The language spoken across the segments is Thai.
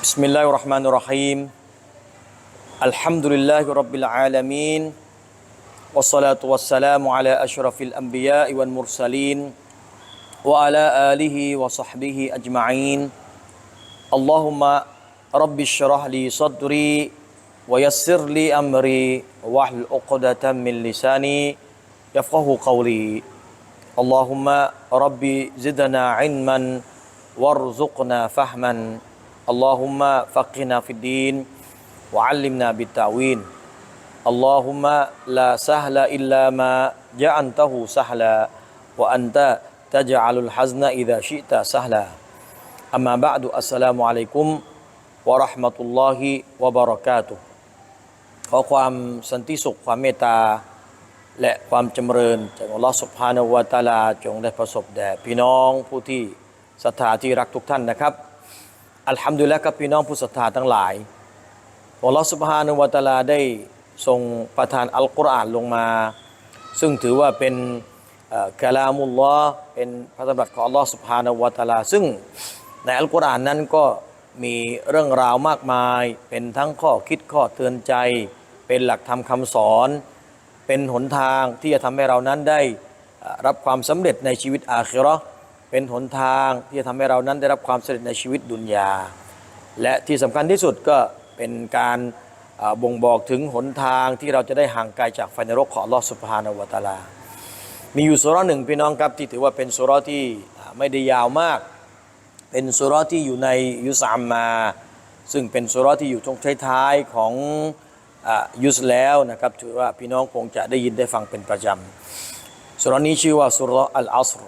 بسم الله الرحمن الرحيم الحمد لله رب العالمين والصلاة والسلام على أشرف الأنبياء والمرسلين وعلى آله وصحبه أجمعين اللهم رب اشرح لي صدري ويسر لي أمري واحلل عقدة من لساني يفقه قولي اللهم ربي زدنا علما وارزقنا فهما اللهم فقهنا في الدين وعلمنا بالتأويل اللهم لا سهل إلا ما جعلته سهلا وأنت تجعل الحزن إذا شئت سهلا أما بعد السلام عليكم ورحمة الله وبركاته ขอความสันติสุขความเมตตา และความจำเริญจากอัลลอฮฺสุบฮานาวะตะอาลาจงได้ประสบแด่พี่น้องผู้ที่ศรัทธาที่รักทุกท่านนะครับ อัลฮัมดุลิลละครับพี่น้องผู้ศรัทธาทั้งหลายอัลลอฮฺสุบฮานาวะตาลาได้ทรงประทานอัลกุรอานลงมา ซึ่งถือว่าเป็นกะลามุลลอฮ์เป็นพระธรรมบัติของอัลลอฮฺสุบฮานาวะตาลา ซึ่งในอัลกุรอานนั้นก็มีเรื่องราวมากมาย เป็นทั้งข้อคิดข้อเตือนใจ เป็นหลักธรรมคำสอน เป็นหนทางที่จะทำให้เรานั้นได้รับความสำเร็จในชีวิตอาคิเราะ เป็นหนทางที่จะทำให้เรานั้นได้รับความสำเร็จในชีวิตดุนยา และที่สำคัญที่สุดก็เป็นการเอ่อบ่งบอกถึงหนทางที่เราจะได้ห่างไกลจากไฟนรกของอัลอสุบฮานาวตาลา มีอยู่สุราะห์หนึ่งพี่น้องครับที่ถือว่าเป็นสุราะห์ที่อ่าไม่ได้ยาวมาก เป็นสุราะห์ที่อยู่ในยุสอัมมา ซึ่งเป็นสุราะห์ที่อยู่ตรงท้ายๆของอยุสแล้วนะครับถือว่าพี่น้องคงจะได้ยินได้ฟังเป็นประจำ สุราะห์นี้ชื่อว่าสุราะห์อัลอัสร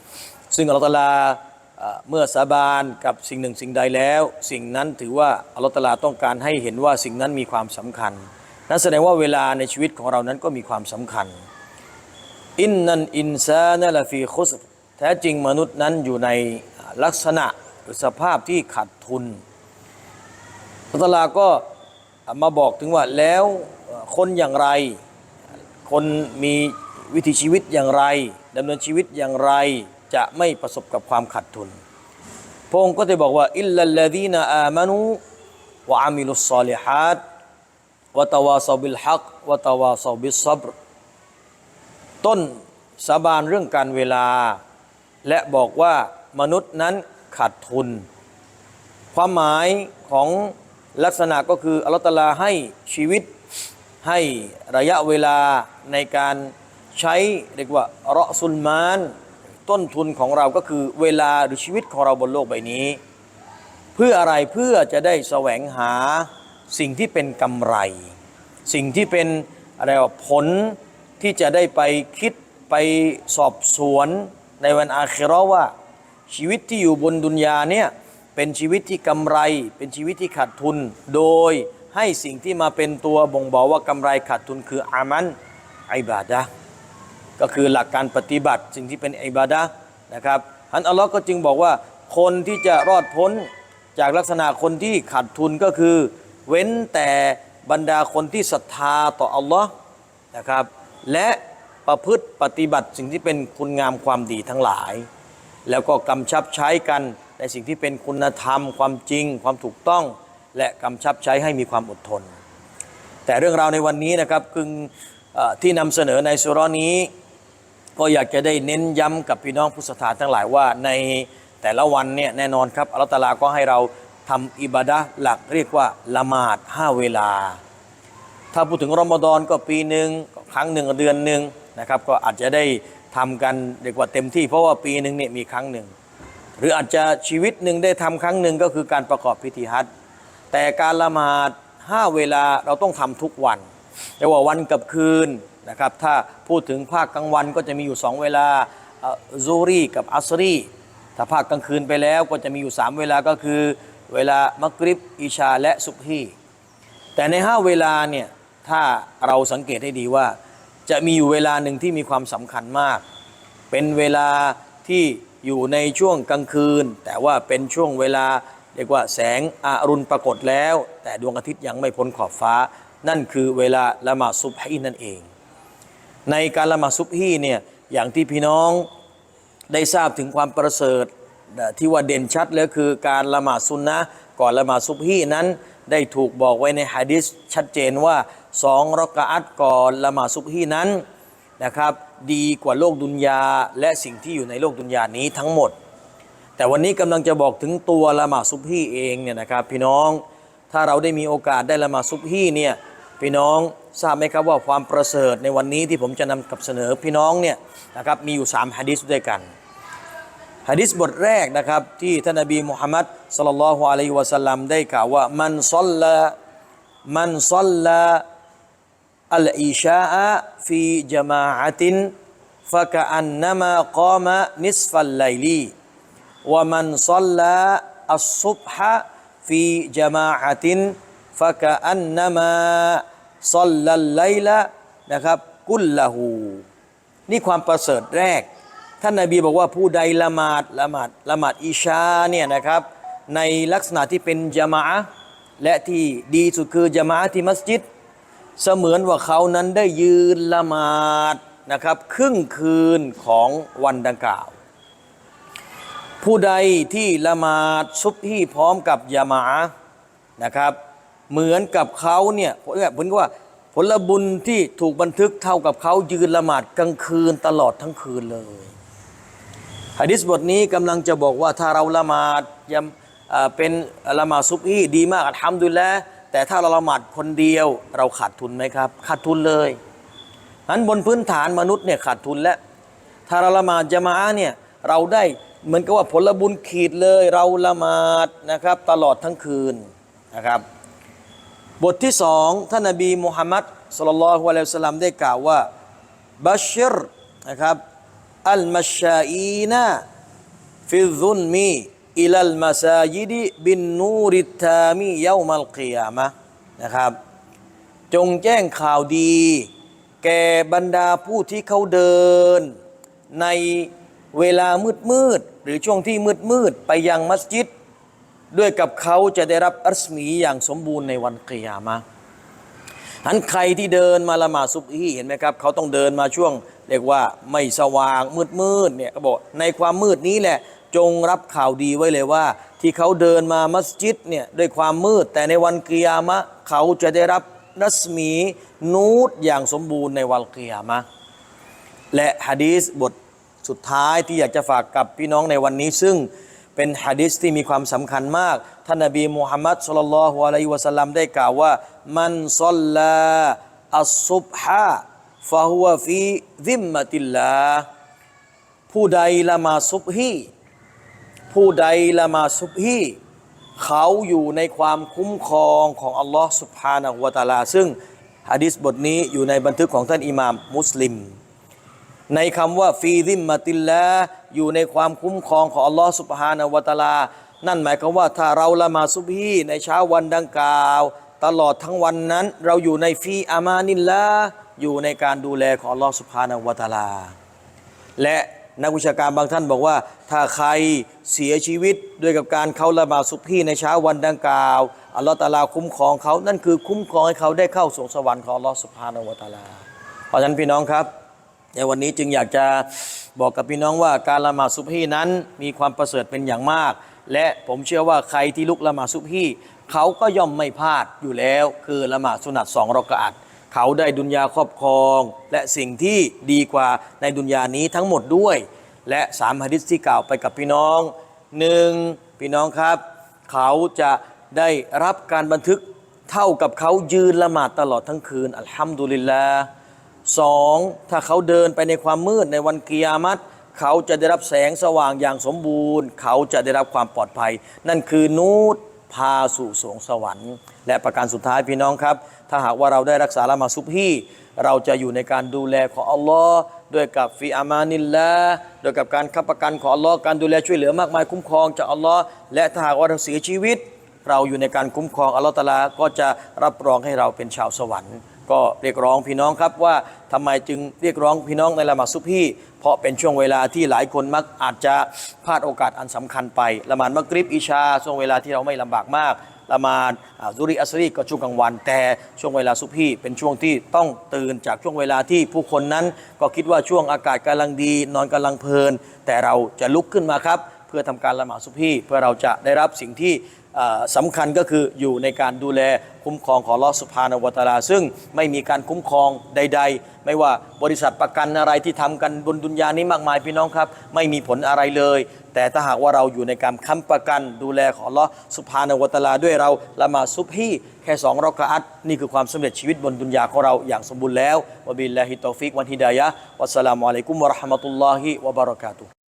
ซึ่งอัลลอฮฺตาลาเมื่อสาบานกับสิ่งหนึ่งสิ่งใดแล้ว สิ่งนั้นถือว่าอัลลอฮฺตาลาต้องการให้เห็นว่าสิ่งนั้นมีความสำคัญ นั่นแสดงว่าเวลาในชีวิตของเรานั้นก็มีความสำคัญอินนันอินซานละฟีคุสแท้จริงมนุษย์นั้นอยู่ในลักษณะหรือสภาพที่ขาดทุนอัลลอฮฺตาลาก็มาบอกถึงว่าแล้วคนอย่างไร คนมีวิถีชีวิตอย่างไรดำเนินชีวิตอย่างไร จะไม่ประสบกับความขาดทุน พระองค์ก็จะบอกว่าอิลลัลลดีนอามานุวะอามิลุสซอลิฮัดวะตาวาซาบิลฮักวะตาวาซาบิสซับรต้นสาบานเรื่องการเวลา และบอกว่ามนุษย์นั้นขาดทุน ความหมายของลักษณะก็คืออัลลอฮฺตาลาให้ชีวิตให้ระยะเวลาในการใช้เรียกว่าเราะซุลมาน ต้นทุนของเราก็คือเวลาหรือชีวิตของเราบนโลกใบนี้ เพื่ออะไรเพื่อจะได้แสวงหาสิ่งที่เป็นกำไร สิ่งที่เป็นอะไรว่าผลที่จะได้ไปคิดไปสอบสวนในวันอาคิราว่า ชีวิตที่อยู่บนดุนยาเนี่ยเป็นชีวิตที่กำไร เป็นชีวิตที่ขาดทุน โดยให้สิ่งที่มาเป็นตัวบ่งบอกว่า กำไรขาดทุนคืออามันไอบาดะ ก็คือหลักการปฏิบัติสิ่งที่เป็นอิบาดะนะครับอันอัลลอฮ์ก็จึงบอกว่าคนที่จะรอดพ้นจากลักษณะคนที่ขาดทุนก็คือ เว้นแต่บรรดาคนที่ศรัทธาต่ออัลลอฮ์นะครับ และประพฤติปฏิบัติสิ่งที่เป็นคุณงามความดีทั้งหลาย แล้วก็กำชับใช้กันในสิ่งที่เป็นคุณธรรม ความจริง ความถูกต้อง และกำชับใช้ให้มีความอดทน แต่เรื่องราวในวันนี้นะครับคือที่นำเสนอในสุรนี้ ก็อยากจะได้เน้นย้ำกับพี่น้องผู้ศรัทธาทั้งหลายว่าในแต่ละวันเนี่ยแน่นอนครับอัลตาลาก็ให้เราทำอิบาดะหลักเรียกว่าละหมาดห้าเวลา ถ้าพูดถึงรอมฎอนก็ปีหนึ่งครั้งหนึ่งเดือนหนึ่งนะครับก็อาจจะได้ทำกันเรียกว่าเต็มที่ เพราะว่าปีหนึ่งเนี่ยมีครั้งหนึ่งหรืออาจจะชีวิตหนึ่งได้ทำครั้งหนึ่งก็คือการประกอบพิธีฮัจแต่การละหมาดห้าเวลาเราต้องทำทุกวันแต่ว่าวันกับคืน นะครับถ้าพูดถึงภาคกลางวันก็จะมีอยู่สองเวลาซูรีกับอัสรีถ้าภาคกลางคืนไปแล้วก็จะมีอยู่สามเวลาก็คือ เวลามักริบอิชาและซุบฮีแต่ในห้าเวลาเนี่ยถ้าเราสังเกตให้ดีว่า จะมีอยู่เวลาหนึ่งที่มีความสำคัญมาก เป็นเวลาที่อยู่ในช่วงกลางคืน แต่ว่าเป็นช่วงเวลาเรียกว่าแสงอรุณปรากฏแล้ว แต่ดวงอาทิตย์ยังไม่พ้นขอบฟ้า นั่นคือเวลาละหมาดซุบฮีนั่นเอง ในการละหมาดซุบฮีเนี่ยอย่างที่พี่น้องได้ทราบถึงความประเสริฐที่ว่าเด่นชัดเลยคือการละหมาดซุนนะก่อนละหมาดซุบฮีนั้นได้ถูกบอกไว้ในฮะดิษชัดเจนว่าสองรอกะอัตก่อนละหมาดซุบฮีนั้นนะครับดีกว่าโลกดุนยาและสิ่งที่อยู่ในโลกดุนยานี้ทั้งหมด แต่วันนี้กำลังจะบอกถึงตัวละหมาดซุบฮีเองเนี่ยนะครับพี่น้องถ้าเราได้มีโอกาสได้ละหมาดซุบฮีเนี่ย พี่น้องทราบไหมครับว่าความประเสริฐในวันนี้ที่ผมจะนำกับเสนอพี่น้องเนี่ยนะครับมีอยู่3ฮะดิษด้วยกันฮะดิษบทแรกนะครับที่ท่านนบีมุฮัมมัดสลลัลลอฮุอะลัยฮิวะสัลลัมได้กล่าวว่ามันซอลละมันซอลละอัลอิชาอะฟีจมาอะตินฟะกะอันนามะกามะนิสฟัลไลลีวะมันซอลละอัลซุบฮะฟีจาอะตินฟะกะอันนามะ ซอลไลละนะครับ กุลละหูนี่ความประเสริฐแรก ท่านนาบีบอกว่าผู้ใดละหมาดละหมาดละหมาดอิชาเนี่ยนะครับ ในลักษณะที่เป็นจามะและที่ดีสุดคือจามะที่มัสยิด เสมือนว่าเขานั้นได้ยืนละหมาดนะครับ ครึ่งคืนของวันดังกล่าว ผู้ใดที่ละหมาดซุบฮีพร้อมกับยามะนะครับ เหมือนกับเขาเนี่ยผมผมว่าผลบุญที่ถูกบันทึกเท่ากับเขายืนละหมาดกลางคืนตลอดทั้งคืนเลยฮะดิษบทนี้กำลังจะบอกว่าถ้าเราละหมาดยามเป็นละหมาดซุบฮีดีมากอัลฮัมดุลิลแต่ถ้าเราละหมาดคนเดียว เราขาดทุนไหมครับ ขาดทุนเลยนั้นบนพื้นฐานมนุษย์เนี่ยขาดทุนแล้วถ้าเราละหมาดจะมาเนี่ยเราได้เหมือนกับว่าผลบุญขีดเลย เราละหมาดนะครับ ตลอดทั้งคืนนะครับ บทที่สองท่านนบีมุฮัมมัดสุลลัลลอฮุอะลัยฮิสลลัมได้กล่าวว่าบัชรนะครับอัลมัชชาอีนาฟิซุนมีอิลัลมาซายิดบินนูริตามีเยามัลกิยามะนะครับ จงแจ้งข่าวดี แก่บรรดาผู้ที่เขาเดิน ในเวลามืดมืดหรือช่วงที่มืดมืดไปยังมัสยิด ด้วยกับเขาจะได้รับอัสมีอย่างสมบูรณ์ในวันกิยามะห์หันใครที่เดินมาละหมาดซุบฮีเห็นไหมครับ เขาต้องเดินมาช่วง เรียกว่าไม่สว่างมืดมืดๆเนี่ยเขาบอกในความมืดนี้แหละ จงรับข่าวดีไว้เลยว่า ที่เขาเดินมามัสยิดเนี่ยด้วยความมืด แต่ในวันกิยามะเขาจะได้รับรัศมีนูตอย่างสมบูรณ์ในวันกิยามะและฮะดีษบทสุดท้ายที่อยากจะฝากกับพี่น้องในวันนี้ซึ่ง เป็นฮะดีษที่มีความสำคัญมาก ท่านนบีมุฮัมมัดสุลลัลลอฮุอะลัยฮิวะสัลลัมได้กล่าวว่า มันซัลลาอัสซุบฮะฟะฮุวะฟีซิมมะติลลาผู้ใดละมาซุบฮีผู้ใดละมาซุบฮีเขาอยู่ในความคุ้มครองของอัลลอฮ์สุบฮานะฮูวะตาลา ซึ่งฮะดีษบทนี้อยู่ในบันทึกของท่านอิหม่ามมุสลิม ในคำว่าฟีซิมมติลละ อยู่ในความคุ้มครองของอัลลอฮ์สุบฮานาวะตาลา นั่นหมายความว่าถ้าเราละมาดซุบฮีในเช้าวันดังกล่าว ตลอดทั้งวันนั้น เราอยู่ในฟีอามานิลละอยู่ในการดูแลของอัลลอฮ์สุบฮานาวะตาลา และนักวิชาการบางท่านบอกว่า ถ้าใครเสียชีวิตด้วยกับการเขาละหมาดซุบฮีในเช้าวันดังกล่าว อัลลอฮ์ตาลาคุ้มครองเขานั่นคือคุ้มครองให้เขาได้เข้าสู่สวรรค์ของอัลลอฮ์สุบฮานาวะตาลา เพราะฉะนั้นพี่น้องครับ ในวันนี้จึงอยากจะบอกกับพี่น้องว่าการละหมาดซุบฮีนั้นมีความประเสริฐเป็นอย่างมาก และผมเชื่อว่าใครที่ลุกละหมาดซุบฮีเขาก็ย่อมไม่พลาดอยู่แล้ว คือละหมาดสุนัตสองรอกะอัดเขาได้ดุนยาครอบครอง และสิ่งที่ดีกว่าในดุนยานี้ทั้งหมดด้วย และสามฮะดิษที่กล่าวไปกับพี่น้องหนึ่งพี่น้องครับ เขาจะได้รับการบันทึกเท่ากับเขายืนละหมาดตลอดทั้งคืนอัลฮัมดุลิลลาห์ สองถ้าเขาเดินไปในความมืดในวันกิยามัตเขาจะได้รับแสงสว่างอย่างสมบูรณ์ เขาจะได้รับความปลอดภัย นั่นคือนูตพาสู่สวงสวรรค์ และประการสุดท้ายพี่น้องครับ ถ้าหากว่าเราได้รักษาละมาซุบฮีเราจะอยู่ในการดูแลของอัลลอฮ์ด้วยกับฟีอามานิลละโดยกับการค้ำประกันของอัลลอฮ์การดูแลช่วยเหลือมากมายคุ้มครองจากอัลลอฮ์และถ้าหากว่าเราเสียชีวิต เราอยู่ในการคุ้มครองอัลลอฮฺตะอาลาก็จะรับรองให้เราเป็นชาวสวรรค์ ก็เรียกร้องพี่น้องครับว่าทำไมจึงเรียกร้องพี่น้องในละหมาดซุบฮีเพราะเป็นช่วงเวลาที่หลายคนมักอาจจะพลาดโอกาสอันสำคัญไปละหมาดมักริบอิชาช่วงเวลาที่เราไม่ลำบากมากละหมาดซุริอัสรีก็ช่วงกลางวัน แต่ช่วงเวลาซุบฮีเป็นช่วงที่ต้องตื่นจากช่วงเวลาที่ผู้คนนั้น ก็คิดว่าช่วงอากาศกำลังดี นอนกำลังเพลิน แต่เราจะลุกขึ้นมาครับ เพื่อทำการละหมาดซุบฮีเพื่อเราจะได้รับสิ่งที่ สำคัญก็คืออยู่ในการดูแลคุ้มครองของลอสุภานวตาลา ซึ่งไม่มีการคุ้มครองใด ๆ ไม่ว่าบริษัทประกันอะไรที่ทำกันบนดุนยานี้มากมายพี่น้องครับ ไม่มีผลอะไรเลย แต่ถ้าหากว่าเราอยู่ในการค้ำประกันดูแลของลอสุภานวตาลาด้วยเราละมาซุบฮีแค่สองรอกอัตนี่คือความสำเร็จชีวิตบนดุนยาของเราอย่างสมบูรณ์แล้ววบิลลาฮิตอฟิกวันฮิดายะวัสสลามุอะลัยกุมวะราะห์มะตุลลอฮิวะบะเราะกาตุ